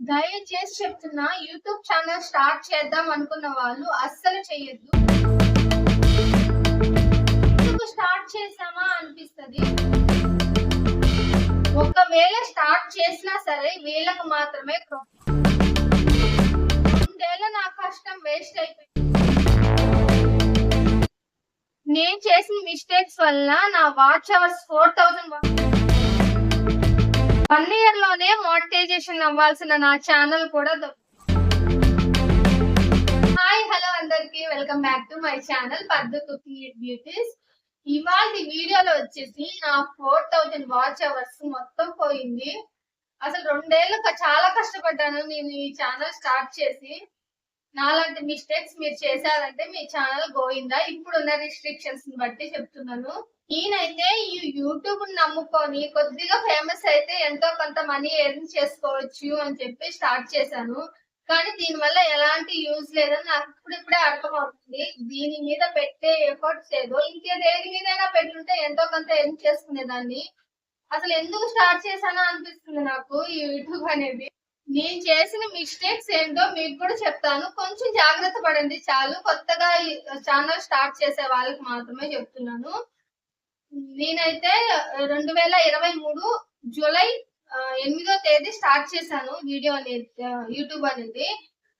దయచేసి చెప్తున్నా YouTube channel start చేద్దాం అనుకున్న వాళ్ళు అస్సలు చేయొద్దు ఎందుకు స్టార్ట్ చేసామా అనిపిస్తుంది ఒకవేళ స్టార్ట్ చేసినా సరే వీళ్ళకు మాత్రమే profit. రెండేళ్ళ నా కష్టం వేస్ట్ అయిపోయింది నేను చేసిన మిస్టేక్స్ వల్ల నా watch hours four thousand one ఇయర్లోనే monetization అవ్వాల్సిన నా ఛానల్ కూడా హాయ్ హలో అందరికి. Welcome back to my channel Paddu cooking beauties ఇవాళ వీడియోలో వచ్చేసి నా ఫోర్ థౌజండ్ వాచ్ అవర్స్ మొత్తం పోయింది. అసలు రెండేళ్ళు చాలా కష్టపడ్డాను నేను ఈ ఛానల్ స్టార్ట్ చేసి. నాలాంటి మిస్టేక్స్ మీరు చేశారంటే మీ ఛానల్ గోయిందా ఇప్పుడున్న రిస్ట్రిక్షన్స్ బట్టి చెప్తున్నాను. నేనైతే ఈ యూట్యూబ్ నమ్ముకొని కొద్దిగా ఫేమస్ అయితే ఎంతో కొంత మనీ ఎర్న్ చేసుకోవచ్చు అని చెప్పి స్టార్ట్ చేశాను. కానీ దీని వల్ల ఎలాంటి యూజ్ లేదని నాకు ఇప్పుడిప్పుడే అర్థమవుతుంది. దీని మీద పెట్టే ఎఫర్ట్స్ ఏదో ఇంకే దేని మీదైనా పెట్టుంటే ఎంతో కొంత ఎర్న్ చేసుకునేదాన్ని. అసలు ఎందుకు స్టార్ట్ చేశానో అనిపిస్తుంది నాకు ఈ యూట్యూబ్ అనేది. నేను చేసిన మిస్టేక్స్ ఏంటో మీకు కూడా చెప్తాను. కొంచెం జాగ్రత్త పడండి. చాలు. కొత్తగా ఛానల్ స్టార్ట్ చేసే వాళ్ళకి మాత్రమే చెప్తున్నాను. నేనైతే రెండు వేల ఇరవై మూడు జూలై ఎనిమిదో తేదీ స్టార్ట్ చేశాను వీడియో అనేది యూట్యూబ్ అనేది.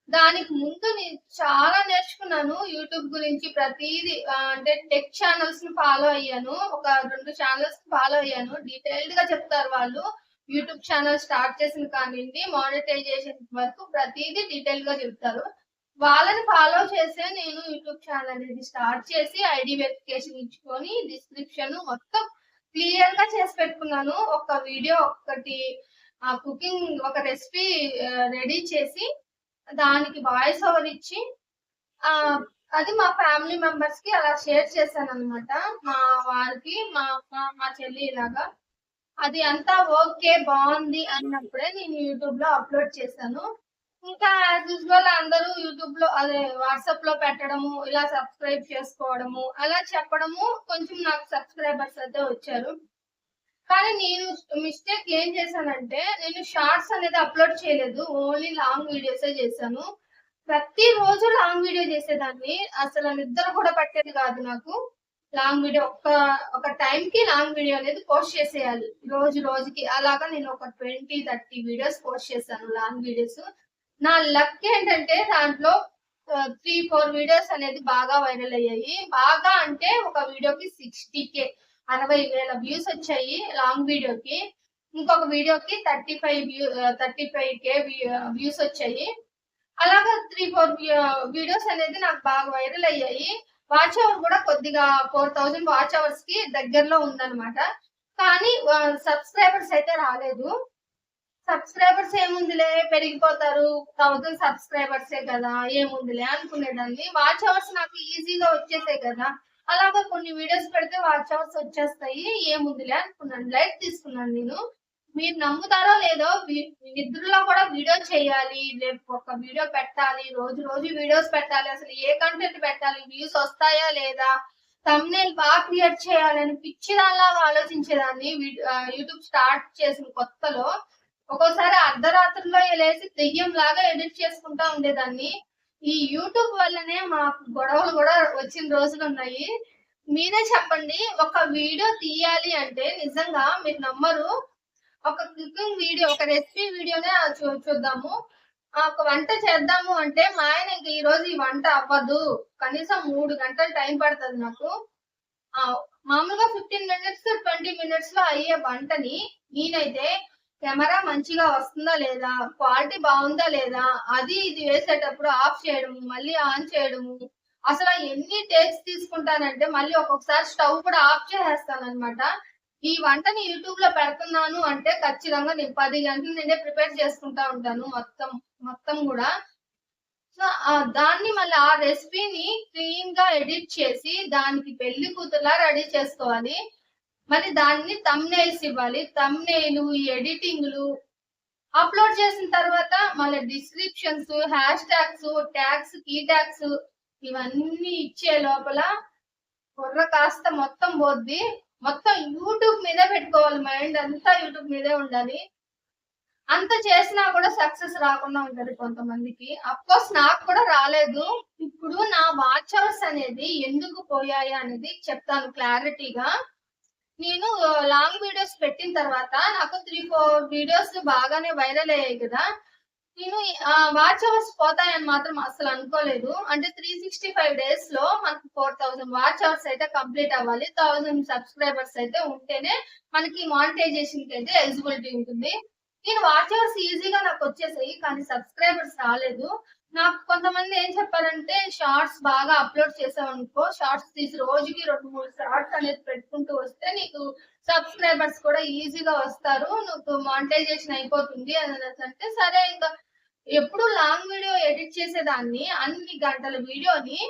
దానికి ముందు నేను చాలా నేర్చుకున్నాను యూట్యూబ్ గురించి. ప్రతిదీ అంటే టెక్ ఛానల్స్ని ఫాలో అయ్యాను. ఒక రెండు ఛానల్స్ ఫాలో అయ్యాను. డీటెయిల్డ్గా చెప్తారు వాళ్ళు. యూట్యూబ్ ఛానల్ స్టార్ట్ చేసిన కానివ్వండి మానిటైజేషన్ వరకు ప్రతిదీ డీటెయిల్గా చెప్తారు. వాళ్ళని ఫాలో చేసే నేను యూట్యూబ్ ఛానల్ అనేది స్టార్ట్ చేసి ఐడి వెరిఫికేషన్ ఇచ్చుకొని డిస్క్రిప్షన్ మొత్తం క్లియర్గా చేసి పెట్టుకున్నాను. ఒక వీడియో ఒకటి ఆ కుకింగ్ ఒక రెసిపీ రెడీ చేసి దానికి వాయిస్ ఓవర్ ఇచ్చి ఆ అది మా ఫ్యామిలీ మెంబర్స్కి అలా షేర్ చేశాను అనమాట మా వారికి మా మా- మా చెల్లి ఇలాగా అది అంతా ఓకే బాగుంది అన్నప్పుడే నేను యూట్యూబ్లో అప్లోడ్ చేశాను. ఇంకా యాజ్ యూజువల్ అందరూ యూట్యూబ్లో అదే వాట్సాప్లో పెట్టడము ఇలా సబ్స్క్రైబ్ చేసుకోవడము అలా చెప్పడము కొంచెం నాకు సబ్స్క్రైబర్స్ అయితే వచ్చారు. కానీ నేను మిస్టేక్ ఏం చేశానంటే నేను షార్ట్స్ అనేది అప్లోడ్ చేయలేదు ఓన్లీ లాంగ్ వీడియోసే చేశాను. ప్రతి రోజు లాంగ్ వీడియో చేసేదాన్ని అసలు నిద్ర కూడా పట్టేది కాదు నాకు. లాంగ్ వీడియో ఒక్క ఒక టైం కి లాంగ్ వీడియో అనేది పోస్ట్ చేసేయాలి. రోజు రోజుకి అలాగా నేను ఒక ట్వంటీ థర్టీ వీడియోస్ పోస్ట్ చేశాను లాంగ్ వీడియోస్. నా లక్ ఏంటంటే దాంట్లో త్రీ ఫోర్ వీడియోస్ అనేది బాగా వైరల్ అయ్యాయి. బాగా అంటే ఒక వీడియోకి సిక్స్టీ కే అరవై వేల వ్యూస్ వచ్చాయి లాంగ్ వీడియోకి. ఇంకొక వీడియోకి thirty five view thirty five K views వచ్చాయి. అలాగా త్రీ ఫోర్ వీడియోస్ అనేది నాకు బాగా వైరల్ అయ్యాయి. వాచ్ అవర్ కూడా కొద్దిగా ఫోర్ థౌజండ్ వాచ్ అవర్స్కి దగ్గరలో ఉందన్నమాట. కానీ సబ్స్క్రైబర్స్ అయితే రాలేదు. సబ్స్క్రైబర్స్ ఏముందిలే? పెరిగిపోతారు. థౌజండ్ సబ్స్క్రైబర్సే కదా ఏముందిలే అనుకునేదాన్ని. వాచ్ అవర్స్ నాకు ఈజీగా వచ్చేసాయి కదా. అలాగా కొన్ని వీడియోస్ పెడితే వాచ్ అవర్స్ వచ్చేస్తాయి ఏముందిలే అనుకున్నాను. లైట్ తీసుకున్నాను నేను. మీరు నమ్ముతారో లేదో నిద్రలో కూడా వీడియో చేయాలి. రేపు ఒక వీడియో పెట్టాలి. రోజు రోజు వీడియోస్ పెట్టాలి. అసలు ఏ కంటెంట్ పెట్టాలి? వ్యూస్ వస్తాయా లేదా? తమ్నేల్ బాగా క్రియేట్ చేయాలని పిచ్చి దానిలాగా ఆలోచించేదాన్ని యూట్యూబ్ స్టార్ట్ చేసిన కొత్తలో ఒక్కోసారి అర్ధరాత్రిలో లేసి దెయ్యం లాగా ఎడిట్ చేసుకుంటా ఉండేదాన్ని. ఈ యూట్యూబ్ వల్లనే మా గొడవలు కూడా వచ్చిన రోజులు ఉన్నాయి. మీరే చెప్పండి ఒక వీడియో తీయాలి అంటే నిజంగా మీరు నమ్మరు. ఒక కుకింగ్ వీడియో ఒక రెసిపీ వీడియోనే చూ చూద్దాము. ఒక వంట చేద్దాము అంటే మా ఆయన ఇంక ఈ రోజు ఈ వంట అవ్వదు. కనీసం మూడు గంటలు టైం పడుతుంది నాకు. ఆ, మామూలుగా ఫిఫ్టీన్ మినిట్స్ ట్వంటీ మినిట్స్లో అయ్యే వంటని నేనైతే కెమెరా మంచిగా వస్తుందా లేదా క్వాలిటీ బాగుందా లేదా అది ఇది వేసేటప్పుడు ఆఫ్ చేయడము మళ్ళీ ఆన్ చేయడము. అసలు ఎన్ని టేక్స్ తీసుకుంటానంటే మళ్ళీ ఒక్కొక్కసారి స్టవ్ కూడా ఆఫ్ చేసేస్తాను అనమాట ఈ వంటని యూట్యూబ్లో పెడుతున్నాను అంటే ఖచ్చితంగా నేను పది గంటలు నేనే ప్రిపేర్ చేసుకుంటా ఉంటాను మొత్తం మొత్తం కూడా. సో దాన్ని మళ్ళీ ఆ రెసిపీని క్లీన్గా ఎడిట్ చేసి దానికి పెళ్ళి కూతురులా రెడీ చేసుకోవాలి. మరి దాన్ని తమ్నేల్స్ ఇవ్వాలి. తమ్నేలు ఎడిటింగ్లు అప్లోడ్ చేసిన తర్వాత మళ్ళీ descriptions hash tags tags key tags ఇవన్నీ ఇచ్చే లోపల కుర్ర కాస్త మొత్తం పోద్ది. మొత్తం యూట్యూబ్ మీదే పెట్టుకోవాలి మైండ్ అంతా యూట్యూబ్ మీదే ఉండాలి. అంత చేసినా కూడా సక్సెస్ రాకుండా ఉంటది కొంతమందికి. అఫ్కోర్స్ నాకు కూడా రాలేదు. ఇప్పుడు నా వాచ్ అవర్స్ అనేది ఎందుకు పోయాయి అనేది చెప్తాను క్లారిటీగా. నేను లాంగ్ వీడియోస్ పెట్టిన తర్వాత నాకు త్రీ ఫోర్ వీడియోస్ బాగానే వైరల్ అయ్యాయి కదా. నేను వాచ్ అవర్స్ పోతాయని మాత్రం అసలు అనుకోలేదు. అంటే త్రీ సిక్స్టీ ఫైవ్ డేస్లో మనకు ఫోర్ థౌసండ్ వాచ్ అవర్స్ అయితే కంప్లీట్ అవ్వాలి. థౌసండ్ సబ్స్క్రైబర్స్ అయితే ఉంటేనే మనకి మానిటైజేషన్కి అయితే ఎలిజిబిలిటీ ఉంటుంది. నేను వాచ్ అవర్స్ ఈజీగా నాకు వచ్చేసాయి కానీ సబ్స్క్రైబర్స్ రాలేదు. నాకు కొంతమంది ఏం చెప్పారంటే షార్ట్స్ బాగా అప్లోడ్ చేసావనుకో షార్ట్స్ తీసి రోజుకి రెండు మూడు షార్ట్స్ అనేది పెట్టుకుంటూ వస్తే నీకు సబ్స్క్రైబర్స్ కూడా ఈజీగా వస్తారు. నువ్వు మానిటైజేషన్ అయిపోతుంది అని అంటే సరే ఇంకా ఎప్పుడు లాంగ్ వీడియో ఎడిట్ చేసేదాన్ని. అన్ని గంటల వీడియోని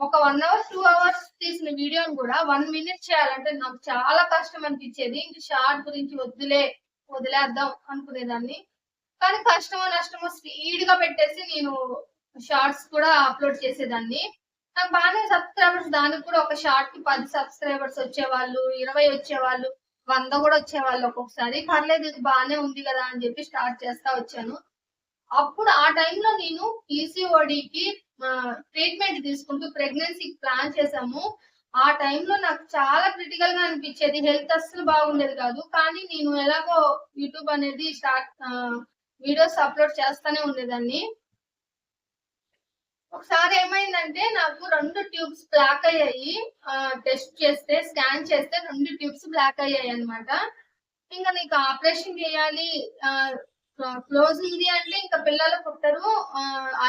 ఒక వన్ అవర్ టూ అవర్స్ తీసిన వీడియోని కూడా వన్ మినిట్ చేయాలంటే నాకు చాలా కష్టం అనిపించేది. ఇంక షార్ట్ గురించి వద్దులే వదిలేద్దాం అనుకునేదాన్ని. కానీ కష్టమో నష్టమో స్పీడ్గా పెట్టేసి నేను షార్ట్స్ కూడా అప్లోడ్ చేసేదాన్ని. నాకు బాగానే సబ్స్క్రైబర్స్ దానికి కూడా ఒక షార్ట్కి పది సబ్స్క్రైబర్స్ వచ్చేవాళ్ళు ఇరవై వచ్చేవాళ్ళు వంద కూడా వచ్చేవాళ్ళు ఒక్కొక్కసారి. పర్లేదు ఇది బాగానే ఉంది కదా అని చెప్పి స్టార్ట్ చేస్తా వచ్చాను. అప్పుడు ఆ టైంలో నేను పీసీఓడికి ట్రీట్మెంట్ తీసుకుంటూ ప్రెగ్నెన్సీ ప్లాన్ చేశాము. ఆ టైంలో నాకు చాలా క్రిటికల్గా అనిపించేది. హెల్త్ అస్సలు బాగుండేది కాదు. కానీ నేను ఎలాగో యూట్యూబ్ అనేది స్టార్ట్ వీడియోస్ అప్లోడ్ చేస్తానే ఉండేదాన్ని. ఒకసారి ఏమైందంటే నాకు రెండు ట్యూబ్స్ బ్లాక్ అయ్యాయి. టెస్ట్ చేస్తే స్కాన్ చేస్తే రెండు ట్యూబ్స్ బ్లాక్ అయ్యాయి అనమాట ఇంకా నీకు ఆపరేషన్ చేయాలి క్లోజ్ ఉంది అంటే ఇంకా పిల్లలు పుట్టరు.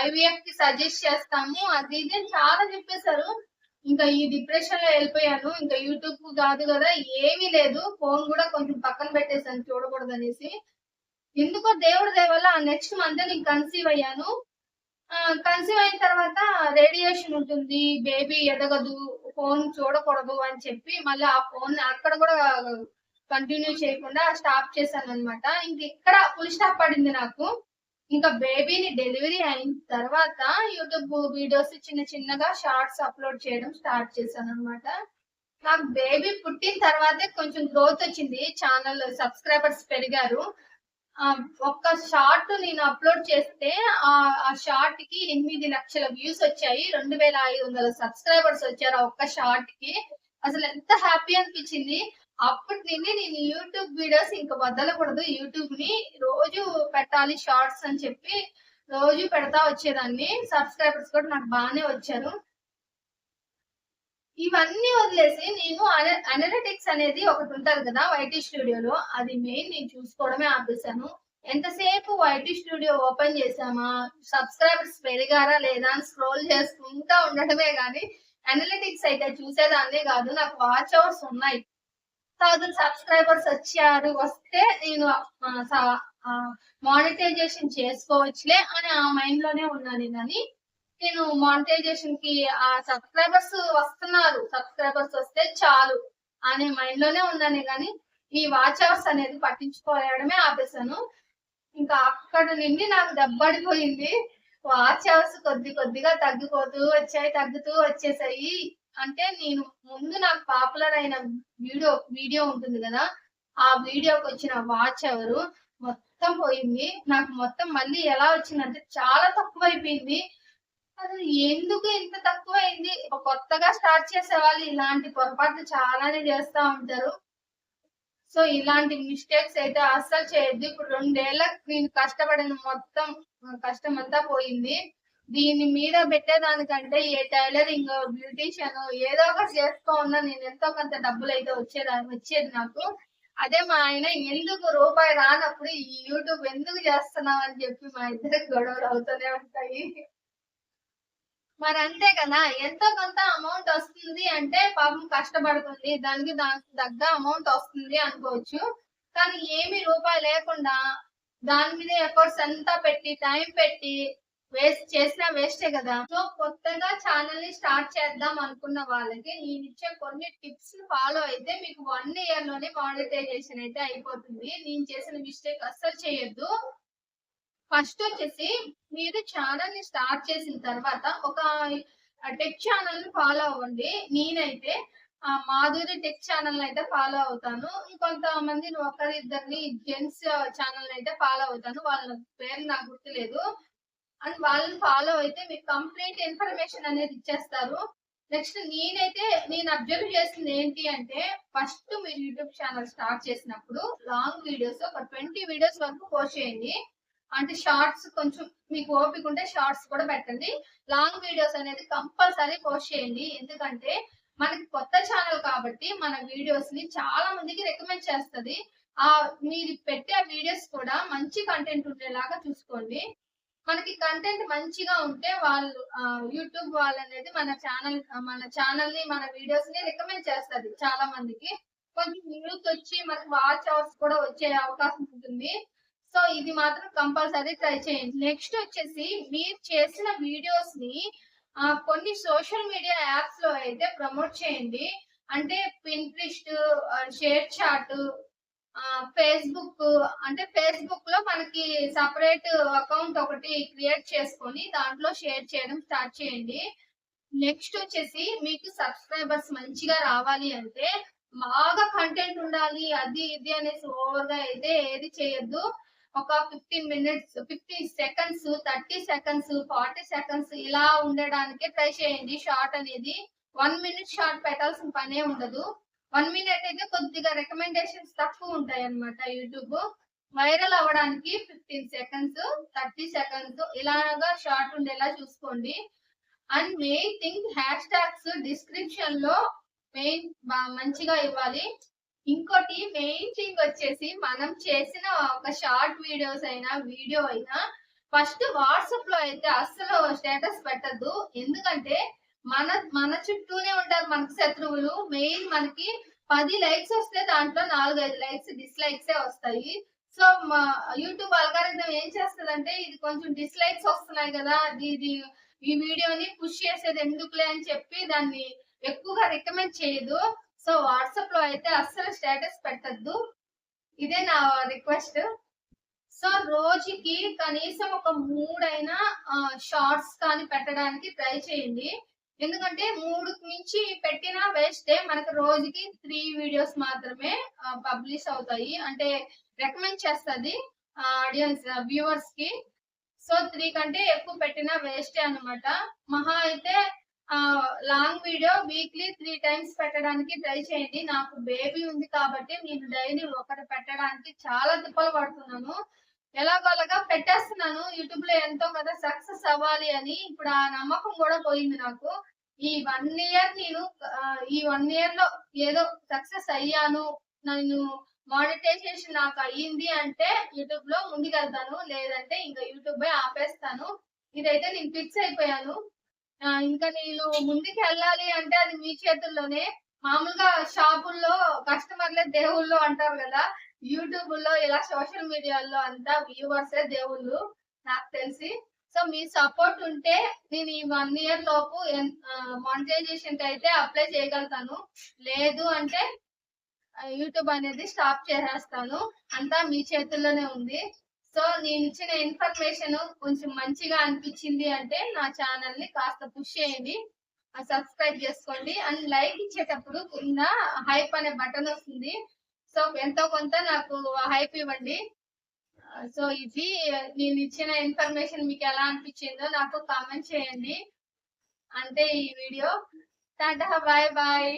ఐవీఎఫ్కి సజెస్ట్ చేస్తాము. అది ఇది అని చాలా చెప్పేశారు. ఇంకా ఈ డిప్రెషన్లో వెళ్ళిపోయాను. ఇంకా యూట్యూబ్ కాదు కదా ఏమీ లేదు. ఫోన్ కూడా కొంచెం పక్కన పెట్టేశాను చూడకూడదు అనేసి ఎందుకో దేవుడి దయ వల్ల నెక్స్ట్ మంత్ నేను కన్సీవ్ అయ్యాను. కన్సీవ్ అయిన తర్వాత రేడియేషన్ ఉంటుంది బేబీ ఎదగదు ఫోన్ చూడకూడదు అని చెప్పి మళ్ళీ ఆ ఫోన్ అక్కడ కూడా కంటిన్యూ చేయకుండా స్టాప్ చేశాను అనమాట ఇంక ఇక్కడ ఫుల్ స్టాప్ పడింది నాకు. ఇంకా బేబీని డెలివరీ అయిన తర్వాత యూట్యూబ్ వీడియోస్ చిన్న చిన్నగా షార్ట్స్ అప్లోడ్ చేయడం స్టార్ట్ చేశాను అనమాట నాకు బేబీ పుట్టిన తర్వాతే కొంచెం గ్రోత్ వచ్చింది. ఛానల్ సబ్స్క్రైబర్స్ పెరిగారు. ఒక్క షార్ట్ నేను అప్లోడ్ చేస్తే ఆ షార్ట్కి ఎనిమిది లక్షల వ్యూస్ వచ్చాయి రెండు వేల ఐదు వందల సబ్స్క్రైబర్స్ వచ్చారు ఆ ఒక్క షార్ట్కి. అసలు ఎంత హ్యాపీ అనిపించింది. అప్పటి నుండి నేను యూట్యూబ్ వీడియోస్ ఇంకా వదలకూడదు. యూట్యూబ్ని రోజు పెట్టాలి షార్ట్స్ అని చెప్పి రోజు పెడతా వచ్చేదాన్ని. సబ్స్క్రైబర్స్ కూడా నాకు బాగానే వచ్చారు. ఇవన్నీ వదిలేసి నేను అనలిటిక్స్ అనేది ఒకటి ఉంటది కదా వైటీ స్టూడియోలో అది మెయిన్ నేను చూసుకోవడమే ఆపేశాను. ఎంతసేపు వైటీ స్టూడియో ఓపెన్ చేసామా సబ్స్క్రైబర్స్ పెరిగారా లేదా అని స్క్రోల్ చేసుకుంటా ఉండడమే కానీ అనలిటిక్స్ అయితే చూసేదాన్నే కాదు. నాకు వాచ్ అవర్స్ ఉన్నాయి. థౌజండ్ సబ్స్క్రైబర్స్ వచ్చారు. వస్తే నేను మానిటైజేషన్ చేసుకోవచ్చులే అని ఆ మైండ్లోనే ఉన్నాను కానీ నేను మానిటైజేషన్కి ఆ సబ్స్క్రైబర్స్ వస్తున్నారు. సబ్స్క్రైబర్స్ వస్తే చాలు అనే మైండ్లోనే ఉన్నాను కానీ ఈ వాచ్ అవర్స్ అనేది పట్టించుకోవడమే ఆపేశాను. ఇంకా అక్కడ నుండి నాకు దెబ్బడిపోయింది. వాచ్ అవర్స్ కొద్ది కొద్దిగా తగ్గిపోతూ వచ్చాయి తగ్గుతూ వచ్చేసాయి అంటే నేను ముందు నాకు పాపులర్ అయిన వీడియో వీడియో ఉంటుంది కదా ఆ వీడియోకి వచ్చిన వాచ్ అవర్ మొత్తం పోయింది. నాకు మొత్తం మళ్ళీ ఎలా వచ్చిందంటే చాలా తక్కువ అయిపోయింది అసలు ఎందుకు ఇంత తక్కువ అయింది కొత్తగా స్టార్ట్ చేసే వాళ్ళు ఇలాంటి పొరపాట్లు చాలానే చేస్తా ఉంటారు. సో ఇలాంటి మిస్టేక్స్ అయితే అస్సలు చేయొద్దు. ఇప్పుడు రెండేళ్ళ నేను కష్టపడిన మొత్తం కష్టం అంతా పోయింది. దీని మీద పెట్టేదానికంటే ఏ టైలరింగ్ బ్యూటీషియన్ ఏదో ఒకటి చేసుకోమన్నా నేను ఎంతో కొంత డబ్బులు అయితే వచ్చేదా వచ్చేది నాకు. అదే మా ఆయన ఎందుకు రూపాయి రానప్పుడు ఈ యూట్యూబ్ ఎందుకు చేస్తున్నావు అని చెప్పి మా ఇద్దరికి గొడవలు అవుతూనే ఉంటాయి. మరి అంతే కదా ఎంతో కొంత అమౌంట్ వస్తుంది అంటే పాపం కష్టపడుతుంది దానికి దానికి తగ్గ అమౌంట్ వస్తుంది అనుకోవచ్చు. కానీ ఏమి రూపాయి లేకుండా దాని మీద ఎఫర్ట్స్ అంతా పెట్టి టైం పెట్టి వేస్ట్ చేసినా వేస్టే కదా. సో కొత్తగా ఛానల్ని స్టార్ట్ చేద్దాం అనుకున్న వాళ్ళకి నేను ఇచ్చే కొన్ని టిప్స్ ఫాలో అయితే మీకు వన్ ఇయర్లోనే మానిటైజేషన్ అయితే అయిపోతుంది. నేను చేసిన మిస్టేక్ అస్సలు చేయొద్దు. ఫస్ట్ వచ్చేసి మీరు ఛానల్ని స్టార్ట్ చేసిన తర్వాత ఒక టెక్ ఛానల్ని ఫాలో అవ్వండి. నేనైతే మాధురి టెక్ ఛానల్ అయితే ఫాలో అవుతాను. కొంతమంది ఒకరిద్దరిని జెంట్స్ ఛానల్ అయితే ఫాలో అవుతాను. వాళ్ళ పేరు నాకు గుర్తులేదు. అండ్ వాళ్ళని ఫాలో అయితే మీకు కంప్లీట్ ఇన్ఫర్మేషన్ అనేది ఇచ్చేస్తారు. నెక్స్ట్ నేనైతే నేను అబ్జర్వ్ చేసింది ఏంటి అంటే ఫస్ట్ మీరు యూట్యూబ్ ఛానల్ స్టార్ట్ చేసినప్పుడు లాంగ్ వీడియోస్ ఒక ట్వంటీ వీడియోస్ వరకు పోస్ట్ చేయండి. అంటే షార్ట్స్ కొంచెం మీకు ఓపిక ఉంటే షార్ట్స్ కూడా పెట్టండి. లాంగ్ వీడియోస్ అనేది కంపల్సరీ పోస్ట్ చేయండి. ఎందుకంటే మనకి కొత్త ఛానల్ కాబట్టి మన వీడియోస్ని చాలా మందికి రికమెండ్ చేస్తుంది. ఆ మీరు పెట్టే వీడియోస్ కూడా మంచి కంటెంట్ ఉండేలాగా చూసుకోండి. మనకి కంటెంట్ మంచిగా ఉంటే వాళ్ళు యూట్యూబ్ వాళ్ళు అనేది మన ఛానల్ మన ఛానల్ని మన వీడియోస్ని రికమెండ్ చేస్తుంది చాలా మందికి. కొంచెం న్యూస్ వచ్చి మనకి వాచ్ అవర్స్ కూడా వచ్చే అవకాశం ఉంటుంది. సో ఇది మాత్రం కంపల్సరీ ట్రై చేయండి. నెక్స్ట్ వచ్చేసి మీరు చేసిన వీడియోస్ని కొన్ని సోషల్ మీడియా యాప్స్లో అయితే ప్రమోట్ చేయండి. అంటే పింట్రిస్ట్ షేర్ చాట్ ఫేస్బుక్ అంటే ఫేస్బుక్లో మనకి సపరేట్ అకౌంట్ ఒకటి క్రియేట్ చేసుకొని దాంట్లో షేర్ చేయడం స్టార్ట్ చేయండి. నెక్స్ట్ వచ్చేసి మీకు సబ్స్క్రైబర్స్ మంచిగా రావాలి అంటే బాగా కంటెంట్ ఉండాలి అది ఇది అనేసి ఓవర్గా అయితే ఏది చేయొద్దు. ఒక fifteen minutes fifty seconds thirty seconds forty seconds ఇలా ఉండడానికి ట్రై చేయండి. షార్ట్ అనేది వన్ మినిట్ షార్ట్ పెట్టాల్సిన పనే ఉండదు. వన్ మినిట్ అయితే కొద్దిగా రికమెండేషన్స్ తక్కువ ఉంటాయి అన్నమాట యూట్యూబ్ వైరల్ అవ్వడానికి ఫిఫ్టీన్ సెకండ్స్ థర్టీ సెకండ్స్ ఇలాగా షార్ట్ ఉండేలా చూసుకోండి. And main thing hash tags డిస్క్రిప్షన్లో మెయిన్ మంచిగా ఇవ్వాలి. ఇంకోటి మెయిన్ థింగ్ వచ్చేసి మనం చేసిన ఒక షార్ట్ వీడియోస్ అయినా వీడియో అయినా ఫస్ట్ వాట్సాప్లో అయితే అస్సలు స్టేటస్ పెట్టద్దు. ఎందుకంటే మన మన చుట్టూనే ఉంటారు మనకి శత్రువులు. మెయిన్ మనకి పది లైక్స్ వస్తే దాంట్లో నాలుగైదు లైక్స్ డిస్లైక్స్ వస్తాయి. సో మా యూట్యూబ్ అల్గారిథం ఏం చేస్తుందంటే ఇది కొంచెం డిస్లైక్స్ వస్తున్నాయి కదా ఇది ఈ వీడియోని పుష్ చేసేది ఎందుకులే అని చెప్పి దాన్ని ఎక్కువగా రికమెండ్ చేయదు. సో వాట్సాప్లో అయితే అస్సలు స్టేటస్ పెట్టద్దు. ఇదే నా రిక్వెస్ట్ సో రోజుకి కనీసం ఒక మూడైనా షార్ట్స్ కానీ పెట్టడానికి ట్రై చేయండి. ఎందుకంటే మూడు నుంచి పెట్టినా వేస్టే మనకు రోజుకి త్రీ వీడియోస్ మాత్రమే పబ్లిష్ అవుతాయి. అంటే రికమెండ్ చేస్తుంది ఆడియన్స్ వ్యూవర్స్కి. సో త్రీ కంటే ఎక్కువ పెట్టినా వేస్టే అన్నమాట. మహా అయితే long video weekly three times పెట్టడానికి ట్రై చేయండి. నాకు బేబీ ఉంది కాబట్టి నేను డైలీ ఒకటి పెట్టడానికి చాలా తిప్పలు పడుతున్నాను. ఎలాగోలాగా పెట్టేస్తున్నాను. యూట్యూబ్లో ఎంతో కదా సక్సెస్ అవ్వాలి అని ఇప్పుడు ఆ నమ్మకం కూడా పోయింది నాకు. ఈ వన్ ఇయర్ నేను ఈ వన్ ఇయర్లో ఏదో సక్సెస్ అయ్యాను. నేను మానిటైజేషన్ నాకు అయ్యింది అంటే యూట్యూబ్లో ముందుకెళ్తాను. లేదంటే ఇంకా యూట్యూబ్ ఆపేస్తాను. ఇదైతే నేను ఫిక్స్ అయిపోయాను. ఇంకా నేను ముందుకు వెళ్ళాలి అంటే అది మీ చేతుల్లోనే. మామూలుగా షాపుల్లో కస్టమర్లే దేవుళ్ళు అంటారు కదా. యూట్యూబ్లో ఇలా సోషల్ మీడియాలో అంతా వ్యూవర్సే దేవుళ్ళు నాకు తెలిసి. సో మీ సపోర్ట్ ఉంటే నేను ఈ వన్ ఇయర్ లోపు మానిటైజేషన్కి అయితే అప్లై చేయగలుగుతాను. లేదు అంటే యూట్యూబ్ అనేది స్టాప్ చేసేస్తాను. అంతా మీ చేతుల్లోనే ఉంది. సో నేను ఇచ్చిన ఇన్ఫర్మేషన్ కొంచెం మంచిగా అనిపించింది అంటే నా ఛానల్ని కాస్త పుష్ చేయండి. సబ్స్క్రైబ్ చేసుకోండి. అండ్ లైక్ ఇచ్చేటప్పుడు కింద హైప్ అనే బటన్ వస్తుంది. సో ఎంతో కొంత నాకు హైప్ ఇవ్వండి. సో ఇది నేను ఇచ్చిన ఇన్ఫర్మేషన్ మీకు ఎలా అనిపించిందో నాకు కామెంట్ చేయండి. అంటే ఈ వీడియో టాటా బాయ్ బాయ్